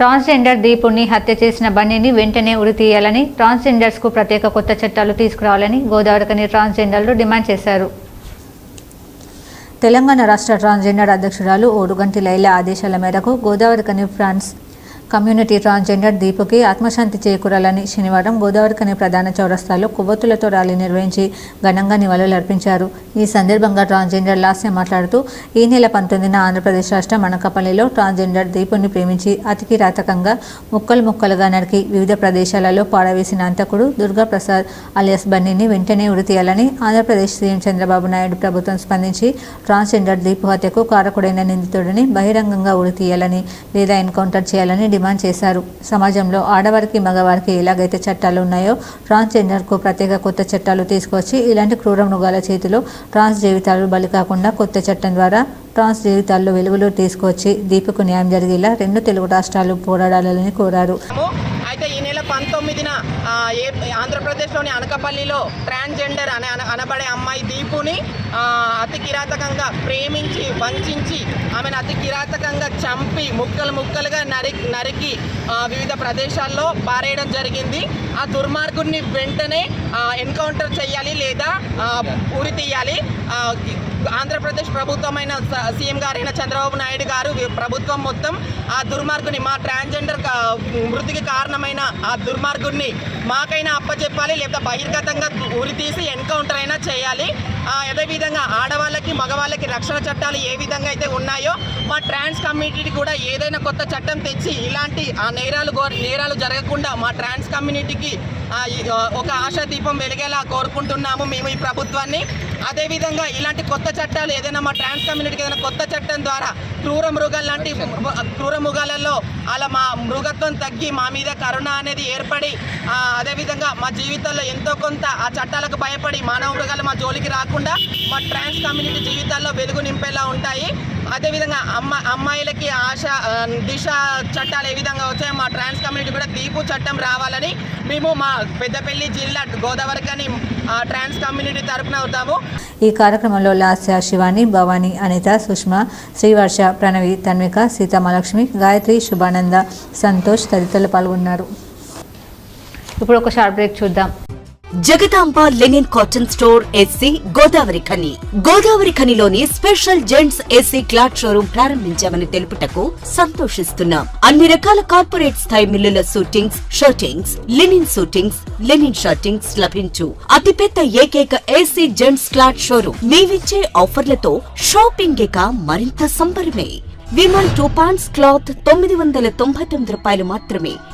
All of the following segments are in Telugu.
ట్రాన్స్జెండర్ దీపుణ్ణి హత్య చేసిన బన్నీని వెంటనే ఉరితీయాలని ట్రాన్స్జెండర్స్కు ప్రత్యేక కొత్త చట్టాలు తీసుకురావాలని గోదావరికని ట్రాన్స్జెండర్లు డిమాండ్ చేశారు. తెలంగాణ రాష్ట్ర ట్రాన్స్జెండర్ అధ్యక్షురాలు ఓడుగంటి లైలా ఆదేశాల మేరకు గోదావరికని ఫ్రాన్స్ కమ్యూనిటీ ట్రాన్స్జెండర్ దీపుకి ఆత్మశాంతి చేకూరాలని శనివారం గోదావరికని ప్రధాన చౌరస్తాలో కొవ్వొత్తులతో ర్యాలీ నిర్వహించి ఘనంగా నివాళులర్పించారు ఈ సందర్భంగా ట్రాన్స్జెండర్ లాస్య మాట్లాడుతూ ఈ నెల పంతొమ్మిదిన ఆంధ్రప్రదేశ్ రాష్ట్రం అనకాపల్లిలో ట్రాన్స్జెండర్ దీపుని ప్రేమించి అతికి రాతకంగా ముక్కలు ముక్కలుగా నరికి వివిధ ప్రదేశాలలో పాడవేసిన అంతకుడు దుర్గాప్రసాద్ అలియాస్ బన్నీని వెంటనే ఉరితీయాలని ఆంధ్రప్రదేశ్ సీఎం చంద్రబాబు నాయుడు ప్రభుత్వం స్పందించి ట్రాన్స్జెండర్ దీపు హత్యకు కారకుడైన నిందితుడిని బహిరంగంగా ఉరితీయాలని లేదా ఎన్కౌంటర్ చేయాలని డిమాండ్ చేశారు. సమాజంలో ఆడవారికి మగవారికి ఎలాగైతే చట్టాలు ఉన్నాయో ట్రాన్స్జెండర్కు ప్రత్యేక కొత్త చట్టాలు తీసుకొచ్చి ఇలాంటి క్రూర మృగాల చేతిలో ట్రాన్స్ జీవితాలు బలి కాకుండా కొత్త చట్టం ద్వారా ట్రాన్స్ జీవితాల్లో వెలుగులో తీసుకొచ్చి దీపకు న్యాయం జరిగేలా రెండు తెలుగు రాష్ట్రాలు పోరాడాలని కోరారు చేశాము. అయితే ఈ నెల పంతొమ్మిదిన ఏ ఆంధ్రప్రదేశ్లోని అనకపల్లిలో ట్రాన్స్జెండర్ అనే అనబడే అమ్మాయి దీపుని అతి కిరాతకంగా ప్రేమించి వంచించి ఆమెను అతి కిరాతకంగా చంపి ముక్కలు ముక్కలుగా నరి నరికి వివిధ ప్రదేశాల్లో పారేయడం జరిగింది. ఆ దుర్మార్గుడిని వెంటనే ఎన్కౌంటర్ చేయాలి లేదా ఉరి తీయాలి. ఆంధ్రప్రదేశ్ ప్రభుత్వమైన స- సీఎం గారైన చంద్రబాబు నాయుడు గారు ప్రభుత్వం మొత్తం ఆ దుర్మార్గుని మా ట్రాన్స్జెండర్ మృతికి కారణమైన ఆ దుర్మార్గుడిని మాకైనా అప్పచెప్పాలి లేదా బహిర్గతంగా ఉరి తీసి ఎన్కౌంటర్ అయినా చేయాలి. అదే అదేవిధంగా ఆడవాళ్ళకి మగవాళ్ళకి రక్షణ చట్టాలు ఏ విధంగా అయితే ఉన్నాయో మా ట్రాన్స్ కమ్యూనిటీకి కూడా ఏదైనా కొత్త చట్టం తెచ్చి ఇలాంటి ఆ నేరాలు నేరాలు జరగకుండా మా ట్రాన్స్ కమ్యూనిటీకి ఒక ఆశా దీపం వెలిగేలా కోరుకుంటున్నాము మేము ఈ ప్రభుత్వాన్ని. అదేవిధంగా ఇలాంటి కొత్త చట్టాలు ఏదైనా మా ట్రాన్స్ కమ్యూనిటీకి ఏదైనా కొత్త చట్టం ద్వారా క్రూర మృగాలు లాంటి క్రూర మృగాలలో అలా మా మృగత్వం తగ్గి మా మీద కరుణ అనేది ఏర్పడి అదేవిధంగా మా జీవితాల్లో ఎంతో కొంత ఆ చట్టాలకు భయపడి మానవ మృగాలు మా జోలికి రాకుండా మా ట్రాన్స్ కమ్యూనిటీ జీవితాల్లో వెలుగు నింపేలా ఉంటాయి. అదేవిధంగా అమ్మ అమ్మాయిలకి ఆశ దిశ చట్టాలు ఏ విధంగా వచ్చాయో మా ట్రాన్స్ కమ్యూనిటీ కూడా దీపు చట్టం రావాలని మేము మా పెద్దపల్లి జిల్లా గోదావరి కానీ ట్రాన్స్ కమ్యూనిటీ తరపున అవుతాము ఈ కార్యక్రమంలో లాస్య శివాని భవాని అనిత సుష్మా శ్రీవర్ష ప్రణవి తన్విక సీతమలక్ష్మి గాయత్రి శుభానంద సంతోష్ తదితరులు పాల్గొన్నారు. ఇప్పుడు ఒక షార్ట్ బ్రేక్ చూద్దాం. Jagadamba linen cotton store SC Godavarikhani. Godavari ఖనిలోని special gents SC cloth showroom ప్రారంభించామని తెలుపుటకు సంతోషిస్తున్నాం. అన్ని రకాల కార్పొరేట్ స్థాయి మిల్లుల suitings shirtings linen suitings linen shirtings లభించు. అతిపెద్ద ఏకైక ఏసీ జెంట్స్ క్లాత్ షోరూం. మేమిచ్చే ఆఫర్లతో షాపింగ్ ఇక మరింత సంబరమే. విమల్ టూ పాంట్స్ క్లాత్ తొమ్మిది వందల తొంభై తొమ్మిది రూపాయలు మాత్రమే.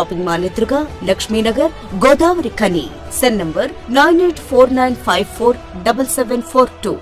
shopping mall ఎదురుగా Lakshminagar Godavarikhani. Cell number nine eight four nine five four double seven four two.